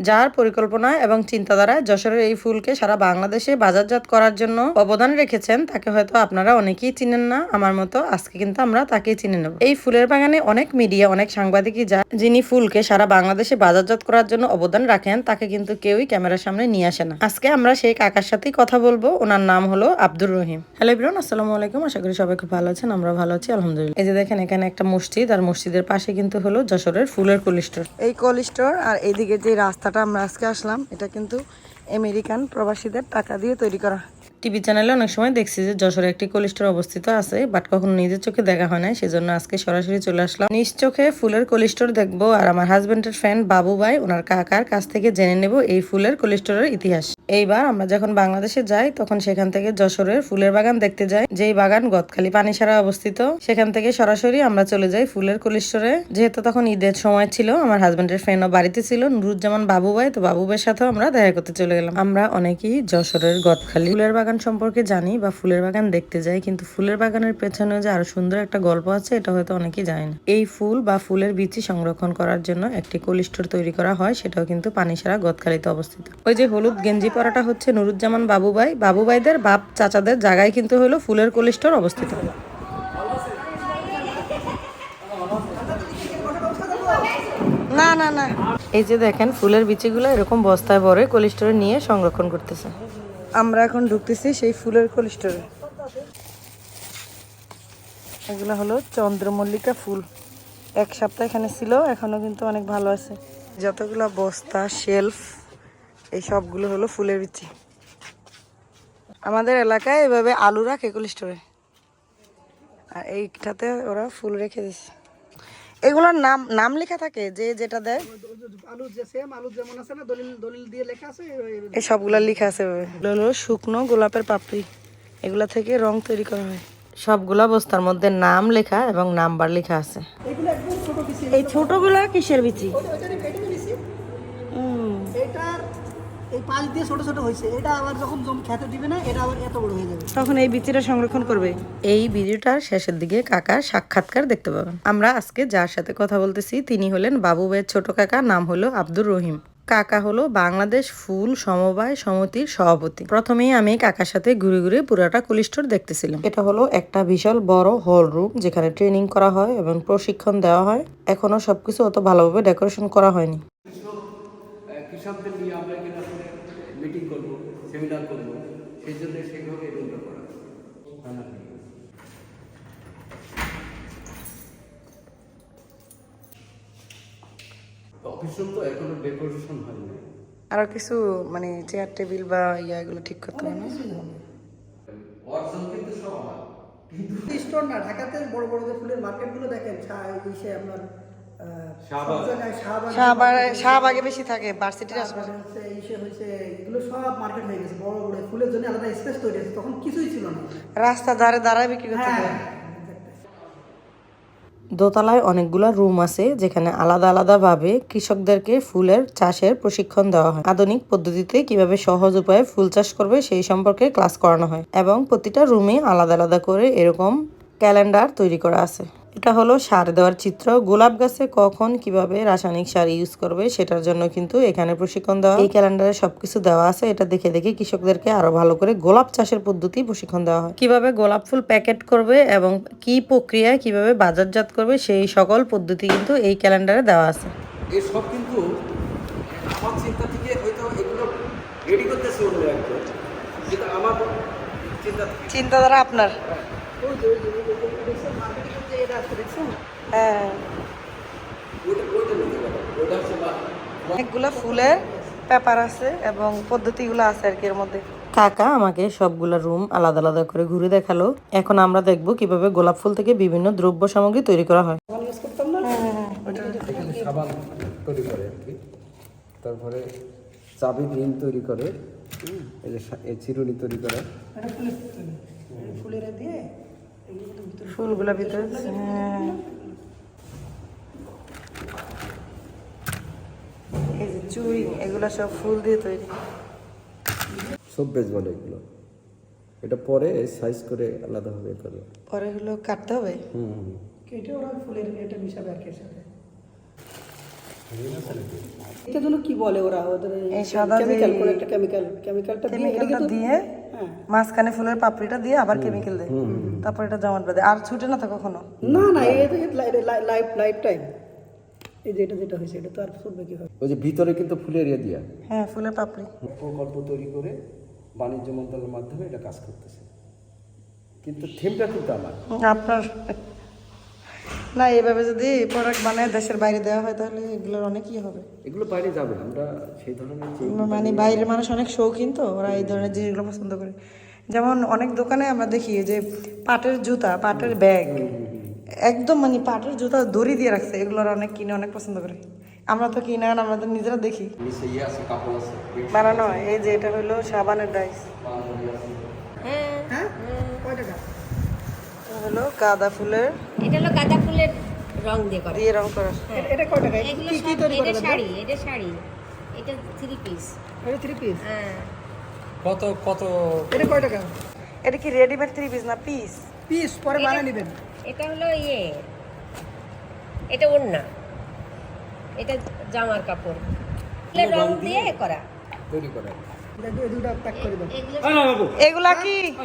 যার পরিকল্পনা এবং চিন্তাধারায় যশোরের এই ফুলকে সারা বাংলাদেশে বাজারজাত করার জন্য অবদান রেখেছেন, তাকে হয়তো আপনারা অনেকেই চিনেন না, আমার মতো আজকে কিন্তু আমরা তাকেই চিনে নেব। এই ফুলের বাগানে অনেক মিডিয়া অনেক সাংবাদিকই যায় যিনি ফুলকে সারা বাংলাদেশে বাজারজাত করার জন্য অবদান রাখেন, তাকে কিন্তু কেউই ক্যামেরার সামনে নিয়ে আসে না। আজকে আমরা সেই কাকার সাথেই কথা বলব, ওনার নাম হলো আব্দুর রহিম। হ্যালো ইব্রান আসসালামু আলাইকুম, আশা করি সবাই খুব ভালো আছেন, আমরা ভালো আছি, আলহামদুলিল্লাহ। এই যে দেখেন, এখানে একটা মসজিদ, আর মসজিদের পাশে কিন্তু হলো যশোরের ফুলের কোল্ড স্টোর এই কোল্ড স্টোর আর এইদিকে যে রাস্তাটা আমরা আজকে আসলাম। এটা কিন্তু আমেরিকান প্রবাসীদের টাকা দিয়ে তৈরি করা। টিভি চ্যানেলে অনেক সময় দেখছি যে যশোরে একটি কোল্ড অবস্থিত আছে, বাট কখনো নিজের চোখে দেখা হয় না সেজন্য আজকে সরাসরি চলে আসলাম। নিজ চোখে ফুলের কোল্ড দেখব, আর আমার হাজবেন্ডের ফ্রেন্ড বাবু ভাই ওনার কাকার কাছ থেকে জেনে নেব এই ফুলের কোল্ড ইতিহাস। এইবার আমরা যখন বাংলাদেশে যাই, তখন সেখান থেকে যশোরের ফুলের বাগান দেখতে যাই। যেই বাগান গদখালি পানিসারা অবস্থিত, সেখান থেকে সরাসরি আমরা চলে যাই ফুলের কোল্ড স্টোরে যেহেতু তখন ঈদের সময় ছিল, আমার হাজবেন্ডের ফ্রেন্ডও বাড়িতে ছিল, নুরুজ্জামান বাবু ভাই, তো বাবু ভাইয়ের সাথেও আমরা দেখা করতে চলে গেলাম। আমরা অনেকেই যশোরের গদখালি ফুলের বাগান সম্পর্কে জানি বা ফুলের বাগান দেখতে যাই, কিন্তু ফুলের বাগানের পেছনে যে আরও সুন্দর একটা গল্প আছে, এটা হয়তো অনেকেই জানে না। এই ফুল বা ফুলের বিচি সংরক্ষণ করার জন্য একটি কোল্ড তৈরি করা হয়, সেটাও কিন্তু পানি পানিসারা গদখালিতে অবস্থিত। ওই যে হলুদ গেঞ্জি পরাটা হচ্ছে নুরুজ্জামান বাবুভাই বাবুভাইদের বাপ চাচাদের জায়গায় কিন্তু হলো ফুলের কোল্ড স্টোর অবস্থিত। না না না। এই যে দেখেন, ফুলের বিচিগুলো এরকম বস্তায় ভরে কোল্ড নিয়ে সংরক্ষণ করতেছে। আমরা এখন ঢুকতেছি সেই ফুলের কোল্ড স্টোরে এগুলো হলো চন্দ্রমল্লিকা ফুল। এক সপ্তাহ এখানে ছিল, এখনও কিন্তু অনেক ভালো আছে। যতগুলো বস্তা শেলফ এই সবগুলো হলো ফুলের বিচি। আমাদের এলাকায় এভাবে আলু রাখে কোল্ড স্টোরে আর এইটাতে ওরা ফুল রেখে দিছে। এগুলোর নাম নাম লেখা থাকে যে যেটা দেয়। এই সবগুলা লেখা আছে হলো শুকনো গোলাপের পাপড়ি। এগুলা থেকে রং তৈরি করা হয়। সবগুলা বস্তার মধ্যে নাম লেখা এবং নাম্বার লেখা আছে। এই ছোটগুলা কিসের বিচি? এই পাঁচ দিয়ে ছোট ছোট হয়েছে এটা আবার যখন জমি খেতে দিবে না এটা আবার এত বড় হয়ে যাবে। তখন এই বিচিটা সংরক্ষণ করবে। এই ভিডিওটার শেষের দিকে কাকার সাক্ষাৎকার দেখতে পাবেন। আমরা আজকে যার সাথে কথা বলতেছি তিনি হলেন বাবু ভাইয়ের ছোট কাকা নাম হলো আব্দুর রহিম। কাকা হলো বাংলাদেশ ফুল সমবায় সমিতির সভাপতি। প্রথমেই আমি কাকার সাথে ঘুরে ঘুরে পুরাটা কুলিস্টোর দেখতেছিলাম। এটা হলো একটা বিশাল বড় হল রুম যেখানে ট্রেনিং করা হয় এবং প্রশিক্ষণ দেওয়া হয়। এখনও সবকিছু অত ভালোভাবে ডেকোরেশন করা হয়নি। কৃষকদের নিয়ে আমরা এখানে আসলে মিটিং করব সেমিনার করব সেই জন্য সেইভাবে এই করা। অফিস রুম তো এখনও ডেকোরেশন হয়নি। আরও কিছু মানে চেয়ার টেবিল বা ইয়া এগুলো ঠিক করতে হবে না? অর্জন কিন্তু সব আমার। স্টোর না ঢাকাতে বড় বড় যে ফুলের মার্কেটগুলো দেখেন আপনার শাহবাগ। সব জায়গায় শাহবাগ শাহবাগ শাহবাগে বেশি থাকে ভার্সিটির আশপাশে। তারপরে হচ্ছে ইসে হয়েছে এগুলো সব মার্কেট হয়ে গেছে বড় বড় ফুলের জন্য আলাদা স্পেস তৈরি হয়েছে তখন কিছুই ছিল না। রাস্তা ধারে দাঁড়ায় বিক্রি করতে হ্যাঁ দোতলায় অনেকগুলো রুম আছে যেখানে আলাদা আলাদা ভাবে কৃষকদেরকে ফুলের চাষের প্রশিক্ষণ দেওয়া হয়। আধুনিক পদ্ধতিতে কীভাবে সহজ উপায়ে ফুল চাষ করবে সেই সম্পর্কে ক্লাস করানো হয় এবং প্রতিটা রুমে আলাদা আলাদা করে এরকম ক্যালেন্ডার তৈরি করা আছে। এটা হলো সার দেওয়ার চিত্র। গোলাপ গাছে কখন কীভাবে রাসায়নিক সার ইউজ করবে সেটার জন্য কিন্তু এখানে প্রশিক্ষণ দেওয়া। এই ক্যালেন্ডারে সবকিছু দেওয়া আছে। এটা দেখে দেখে কৃষকদেরকে আরও ভালো করে গোলাপ চাষের পদ্ধতি প্রশিক্ষণ দেওয়া হয়। কীভাবে গোলাপ ফুল প্যাকেট করবে এবং কি প্রক্রিয়ায় কীভাবে বাজারজাত করবে সেই সকল পদ্ধতি কিন্তু এই ক্যালেন্ডারে দেওয়া আছে। এই সব কিন্তু আমার চিন্তা থেকে হয়তো এগুলো রেডি করতেছে অন্য একজন। কিন্তু আমার চিন্তা চিন্তাধারা আপনার। আছে দেখছেন হ্যাঁ। অনেকগুলো ফুলের পেপার আছে এবং পদ্ধতিগুলো আছে আর কি এর মধ্যে। কাকা আমাকে সবগুলা রুম আলাদা আলাদা করে ঘুরে দেখাল। এখন আমরা দেখব কীভাবে গোলাপ ফুল থেকে বিভিন্ন দ্রব্য সামগ্রী তৈরি করা হয়। না? এখানে সাবান তৈরি করে আর কি। তারপরে চাবি রিং তৈরি করে। এই যে চিরুনি তৈরি করে। ফুলের দিয়ে? ফুলগুলা ভিতরে হ্যাঁ। এই যে চুড়ি এগুলা সব ফুল দিয়ে তৈরি। সব এগুলো। এটা পরে সাইজ করে আলাদাভাবে করে। পরে হলো কাটতে হবে? হুম। কেটে ওরা ফুলের এটা মিশাবে আর কি এর সাথে এটার জন্য কি বলে ওরা? ওদের এই সাদা কেমিক্যাল কোন একটা কেমিক্যাল কেমিক্যালটা দিয়ে মাঝখানে ফুলের পাপড়িটা দিয়ে আবার কেমিক্যাল দেয়। তারপর এটা জমাট বাঁধে আর ছুটে না তো কখনো? না না এটা লাইফ লাইফ টাইম এই যে এটা যেটা হয়েছে এটা তো আর কি কীভাবে? ওই যে ভিতরে কিন্তু ফুলের ইয়ে দিয়া। হ্যাঁ ফুলের পাপড়ি। প্রকল্প তৈরি করে বাণিজ্য মন্ত্রণালয়ের মাধ্যমে এটা কাজ করতেছে। কিন্তু থিমটা কিন্তু আমার। আপনার না এইভাবে যদি প্রোডাক্ট বানায় দেশের বাইরে দেওয়া হয় তাহলে এগুলোর অনেক ইয়ে হবে। এগুলো বাইরে যাবে আমরা সেই ধরনের মানে বাইরের মানুষ অনেক শৌখিন তো ওরা এই ধরনের জিনিসগুলো পছন্দ করে। যেমন অনেক দোকানে আমরা দেখি যে পাটের জুতা পাটের ব্যাগ একদম মানে পাটের জুতা দড়ি দিয়ে রাখছে এগুলো ওরা অনেক কিনে অনেক পছন্দ করে। আমরা তো কিনে তো নিজেরা দেখি। ইয়ে বানানো এই যে এটা হলো সাবানের ডাইস হ্যাঁ কয় টাকা হলো গাঁদা ফুলের এটা হলো গাঁদা ফুলের রং দিয়ে করা। দিয়ে রং করা। এটা- এটা কয় টাকা? এগুলো কি কি তৈরি করে এটা শাড়ি এটা শাড়ি। এটা থ্রি পিস এটা থ্রি পিস হ্যাঁ। কত কত? এটা কয় টাকা? এটা কি রেডিমেড থ্রি পিস না পিস পিস পরে বানিয়ে নেবেন। এটা হলো ইয়ে। এটা ওড়না। এটা জামার কাপড়। ফুলের রং দিয়ে করা। তৈরি করে। এটা এই দুটো প্যাক করে দেন। এগুলো না বাবু। এগুলা কি?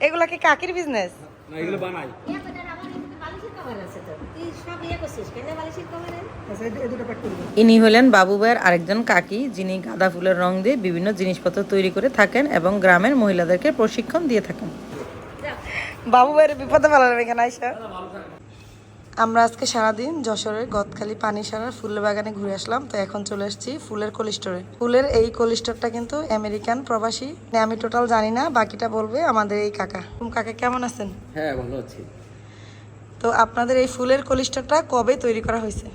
এগুলা কি কাকির বিজনেস না এগুলো বানাই। আচ্ছা এই দুটো প্যাক করে দেন ইনি হলেন বাবু ভাইয়ের আরেকজন কাকি যিনি গাঁদা ফুলের রং দিয়ে বিভিন্ন জিনিসপত্র তৈরি করে থাকেন এবং গ্রামের মহিলাদেরকে প্রশিক্ষণ দিয়ে থাকেন। বাবু ভাইয়ের বিপদে ভালো লাগবে কেন আইসা। আমরা আজকে সারাদিন যশোরের গদখালি পানি সারার ফুলের বাগানে ঘুরে আসলাম তো এখন চলে এসেছি ফুলের কোলিস্টোরে। ফুলের এই কোলিস্টোরটা কিন্তু আমেরিকান প্রবাসী মানে আমি টোটাল জানি না বাকিটা বলবে আমাদের এই কাকা। কাকা কেমন আছেন? হ্যাঁ ভালো আছি। তো আপনাদের এই ফুলের কোলিস্টোরটা কবে তৈরি করা হয়েছে?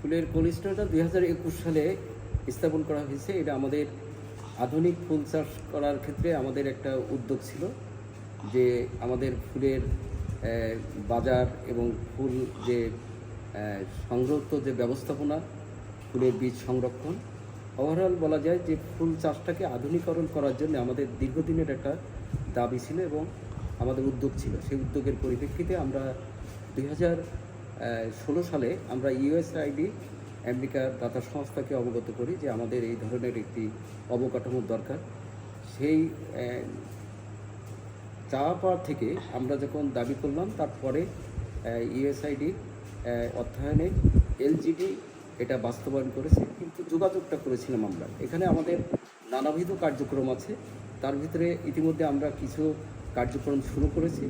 ফুলের কোলিস্টরটা দুই হাজার একুশ সালে স্থাপন করা হয়েছে। এটা আমাদের আধুনিক ফুল চাষ করার ক্ষেত্রে আমাদের একটা উদ্যোগ ছিল যে আমাদের ফুলের বাজার এবং ফুল যে সংরক্ষিত যে ব্যবস্থাপনা, ফুলের বীজ সংরক্ষণ ওভারঅল বলা যায় যে ফুল চাষটাকে আধুনিকরণ করার জন্য আমাদের দীর্ঘদিনের একটা দাবি ছিল এবং আমাদের উদ্যোগ ছিল। সেই উদ্যোগের পরিপ্রেক্ষিতে আমরা দুই ষোলো সালে আমরা ইউএসআইডি আমেরিকার দাতা সংস্থাকে অবগত করি যে আমাদের এই ধরনের একটি অবকাঠামোর দরকার। সেই চাওয়া পাওয়ার থেকে আমরা যখন দাবি করলাম, তারপরে ইউএসআইডি অর্থায়নে এলজিডি এটা বাস্তবায়ন করেছে, কিন্তু যোগাযোগটা করেছিলাম আমরা। এখানে আমাদের নানাবিধ কার্যক্রম আছে। তার ভিতরে ইতিমধ্যে আমরা কিছু কার্যক্রম শুরু করেছি।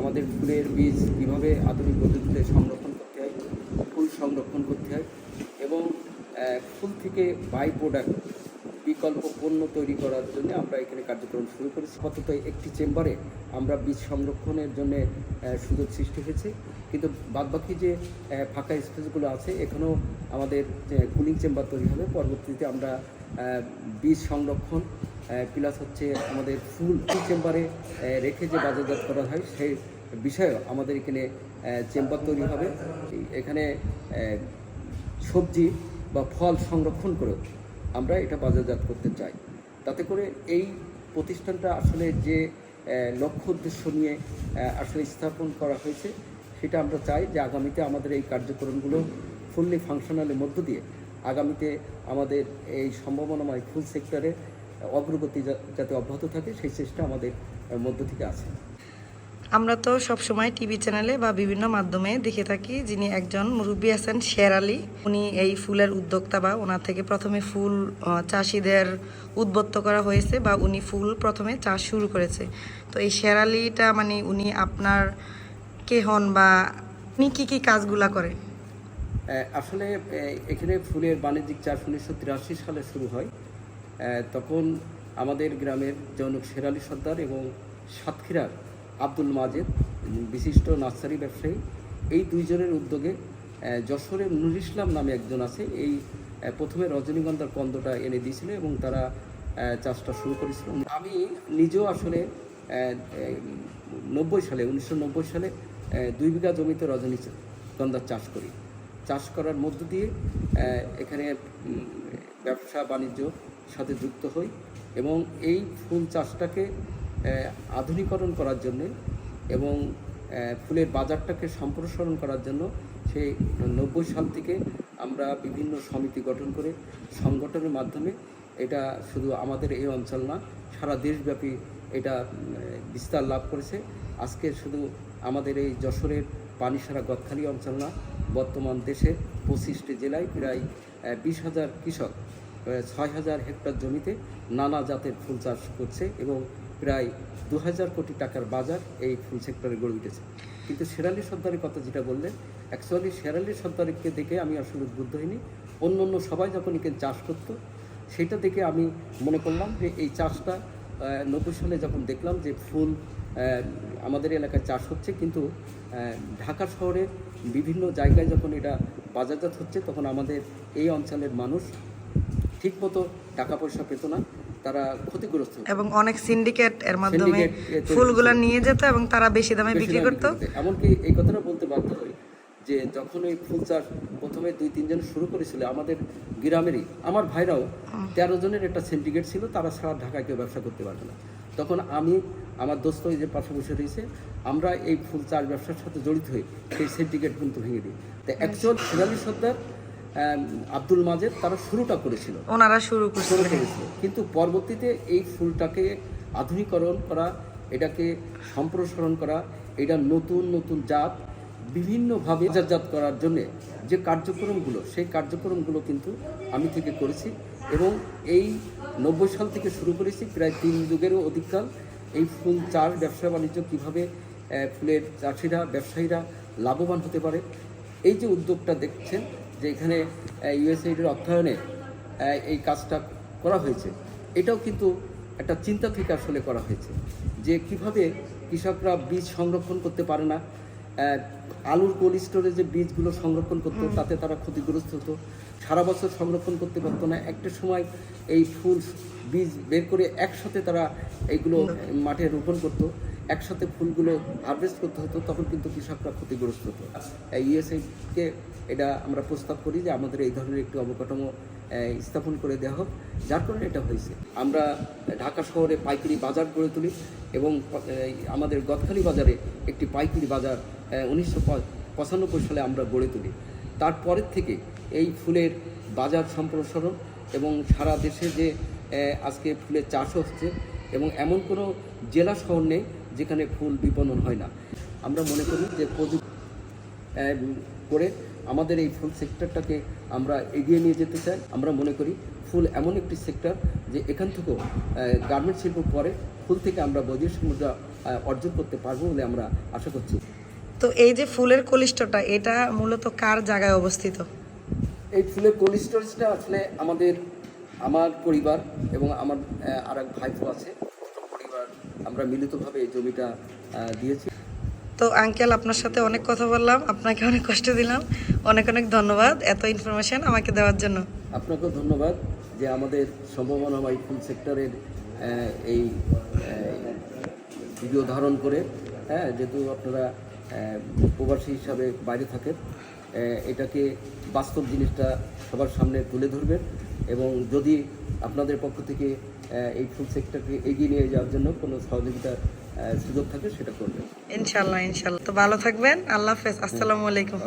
আমাদের ফুলের বীজ কীভাবে আধুনিক পদ্ধতিতে সংরক্ষণ করতে হয়, ফুল সংরক্ষণ করতে হয় এবং ফুল থেকে বাই প্রোডাক্ট বিকল্প পণ্য তৈরি করার জন্য আমরা এখানে কার্যক্রম শুরু করেছি। আপাতত একটি চেম্বারে আমরা বীজ সংরক্ষণের জন্য সুযোগ সৃষ্টি হয়েছে। কিন্তু বাদবাকি যে ফাঁকা স্পেসগুলো আছে, এখানেও আমাদের কুলিং চেম্বার তৈরি হবে। পরবর্তীতে আমরা বীজ সংরক্ষণ প্লাস হচ্ছে আমাদের ফুল চেম্বারে রেখে যে বাজারজাত করা হয়, সেই বিষয়েও আমাদের এখানে চেম্বার তৈরি হবে। এখানে সবজি বা ফল সংরক্ষণ করেও আমরা এটা বাজারজাত করতে চাই। তাতে করে এই প্রতিষ্ঠানটা আসলে যে লক্ষ্য উদ্দেশ্য নিয়ে আসলে স্থাপন করা হয়েছে, সেটা আমরা চাই যে আগামীতে আমাদের এই কার্যক্রমগুলো ফুললি ফাংশনালের মধ্য দিয়ে আগামীতে আমাদের এই সম্ভাবনাময় ফুল সেক্টরে অগ্রগতি যাতে অব্যাহত থাকে, সেই চেষ্টা আমাদের মধ্য থেকে আছে। আমরা তো সব সময় টিভি চ্যানেলে বা বিভিন্ন মাধ্যমে দেখে থাকি যিনি একজন মুরব্বী আছেন শের আলী। উনি এই ফুলের উদ্যোক্তা বা ওনার থেকে প্রথমে ফুল চাষিদের উদ্বুদ্ধ করা হয়েছে বা উনি ফুল প্রথমে চাষ শুরু করেছে। তো এই শের আলীটা মানে উনি আপনার কে হন বা উনি কী কী কাজগুলা করে আসলে এখানে ফুলের বাণিজ্যিক চাষ উনিশশো তিরাশি সালে শুরু হয়। তখন আমাদের গ্রামের জনক শেরালি সর্দার এবং সাতক্ষীরার আব্দুল মাজেদ, বিশিষ্ট নার্সারি ব্যবসায়ী। এই দুইজনের উদ্যোগে যশোরের নুর ইসলাম নামে একজন আছে। এই প্রথমে রজনীগন্ধার কন্দটা এনে দিয়েছিল এবং তারা চাষটা শুরু করেছিল। আমি নিজেও আসলে নব্বই সালে, উনিশশো নব্বই সালে দুই বিঘা জমিতে রজনীগন্ধার চাষ করি। চাষ করার মধ্য দিয়ে এখানে ব্যবসা বাণিজ্য সাথে যুক্ত হই এবং এই ফুল চাষটাকে আধুনিকরণ করার জন্যে এবং ফুলের বাজারটাকে সম্প্রসারণ করার জন্য সেই নব্বই সাল থেকে আমরা বিভিন্ন সমিতি গঠন করে সংগঠনের মাধ্যমে এটা শুধু আমাদের এই অঞ্চল না, সারা দেশব্যাপী এটা বিস্তার লাভ করেছে। আজকে শুধু আমাদের এই যশোরের পানিসারা গদখালি অঞ্চল না, বর্তমান দেশের পঁচিশটি জেলায় প্রায় বিশ হাজার কৃষক ছয় হাজার হেক্টর জমিতে নানা জাতের ফুল চাষ করছে এবং প্রায় দু হাজার কোটি টাকার বাজার এই ফুল সেক্টরে গড়ে উঠেছে। কিন্তু শেরালি সর্দারের কথা যেটা বললেন অ্যাকচুয়ালি শেরালি সর্দারকে দেখে আমি আসলে উদ্বুদ্ধ হইনি। অন্য অন্য সবাই যখন এখানে চাষ করতো, সেটা দেখে আমি মনে করলাম যে এই চাষটা নব্বই সালে যখন দেখলাম যে ফুল আমাদের এলাকায় চাষ হচ্ছে, কিন্তু ঢাকা শহরে বিভিন্ন জায়গায় যখন এটা বাজারজাত হচ্ছে, তখন আমাদের এই অঞ্চলের মানুষ ঠিকমতো টাকা পয়সা পেত না। তারা ক্ষতিগ্রস্ত এবং অনেক সিন্ডিকেট এর মাধ্যমে ফুলগুলা নিয়ে যেত এবং তারা বেশি দামে বিক্রি করতো। এমনকি এই কথাটা বলতে বাধ্য হই যে যখন এই ফুল চাষ প্রথমে দুই তিনজন শুরু করেছিল আমাদের গ্রামেরই আমার ভাইরাও তেরো জনের একটা সিন্ডিকেট ছিল তারা ছাড়া ঢাকায় কেউ ব্যবসা করতে পারবে না। তখন আমি আমার দোস্ত ওই যে পাশে বসে রয়েছে আমরা এই ফুল চাষ ব্যবসার সাথে জড়িত হই সেই সিন্ডিকেট কিন্তু ভেঙে দিই। তো অ্যাকচুয়াল শিলালি সর্দার আব্দুল মাজেদ তারা শুরুটা করেছিল। ওনারা শুরু শুরু করেছিল। কিন্তু পরবর্তীতে এই ফুলটাকে আধুনিকরণ করা এটাকে সম্প্রসারণ করা এটা নতুন নতুন জাত বিভিন্নভাবে বাজারজাত করার জন্য যে কার্যক্রমগুলো সেই কার্যক্রমগুলো কিন্তু আমি থেকে করেছি এবং এই নব্বই সাল থেকে শুরু করেছি প্রায় তিন যুগেরও অধিককাল। এই ফুল চাষ ব্যবসা বাণিজ্য কীভাবে ফুলের চাষিরা ব্যবসায়ীরা লাভবান হতে পারে এই যে উদ্যোগটা দেখছেন যে এখানে ইউএসএইডের অর্থায়নে এই কাজটা করা হয়েছে। এটাও কিন্তু একটা চিন্তা থেকে আসলে করা হয়েছে যে কীভাবে কৃষকরা বীজ সংরক্ষণ করতে পারে না। আলুর কোল্ড স্টোরে যে বীজগুলো সংরক্ষণ করতো তাতে তারা ক্ষতিগ্রস্ত হতো। সারা বছর সংরক্ষণ করতে পারতো না। একটা সময় এই ফুল বীজ বের করে একসাথে তারা এইগুলো মাঠে রোপণ করতো। একসাথে ফুলগুলো হারভেস্ট করতে হতো, তখন কিন্তু কৃষকরা ক্ষতিগ্রস্ত হতো। ইউএসআইকে এটা আমরা প্রস্তাব করি যে আমাদের এই ধরনের একটি অবকাঠামো স্থাপন করে দেওয়া হোক। যার কারণে এটা হয়েছে। আমরা ঢাকা শহরে পাইকারি বাজার গড়ে তুলি এবং আমাদের গদখালি বাজারে একটি পাইকারি বাজার উনিশশো পঁচানব্বই সালে আমরা গড়ে তুলি। তারপরের থেকে এই ফুলের বাজার সম্প্রসারণ এবং সারা দেশে যে আজকে ফুলের চাষ হচ্ছে এবং এমন কোনো জেলা শহর নেই যেখানে ফুল বিপণন হয় না। আমরা মনে করি যে প্রযুক্তি করে আমাদের এই ফুল সেক্টরটাকে আমরা এগিয়ে নিয়ে যেতে চাই। আমরা মনে করি ফুল এমন একটি সেক্টর যে এখান থেকেও গার্মেন্ট শিল্প পরে ফুল থেকে আমরা বৈদেশিক মুদ্রা অর্জন করতে পারব বলে আমরা আশা করছি। তো এই যে ফুলের কলিষ্টটা এটা মূলত কার জায়গায় অবস্থিত? এই ফুলের কোল্ড আসলে আমাদের আমার পরিবার এবং আমার আর এক ভাইপো আছে। আমরা মিলিতভাবে এই জমিটা দিয়েছি। তো আঙ্কেল আপনার সাথে অনেক কথা বললাম আপনাকে অনেক কষ্ট দিলাম। অনেক অনেক ধন্যবাদ এত ইনফরমেশন আমাকে দেওয়ার জন্য। আপনাকেও ধন্যবাদ যে আমাদের সম্ভাবনাময় ফুল সেক্টরের এই ভিডিও ধারণ করে হ্যাঁ যেহেতু আপনারা প্রবাসী হিসাবে বাইরে থাকেন এটাকে বাস্তব জিনিসটা সবার সামনে তুলে ধরবেন এবং যদি আপনাদের পক্ষ থেকে এই ফুল সেক্টরকে এগিয়ে নিয়ে যাওয়ার জন্য কোনো সহযোগিতার সুযোগ থাকে সেটা করবেন ইনশাল্লাহ ইনশাল্লাহ তো ভালো থাকবেন। আল্লাহ হাফেজ। আসসালামু আলাইকুম।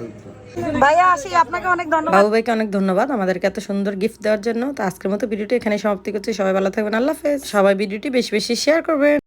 ভাইয়া আসি আপনাকে অনেক ধন্যবাদ। বাবু ভাইকে অনেক ধন্যবাদ আমাদেরকে এত সুন্দর গিফট দেওয়ার জন্য। তো আজকের মতো ভিডিওটি এখানে সমাপ্তি করছি। সবাই ভালো থাকবেন। আল্লাহ হাফেজ। সবাই ভিডিওটি বেশি বেশি শেয়ার করবেন।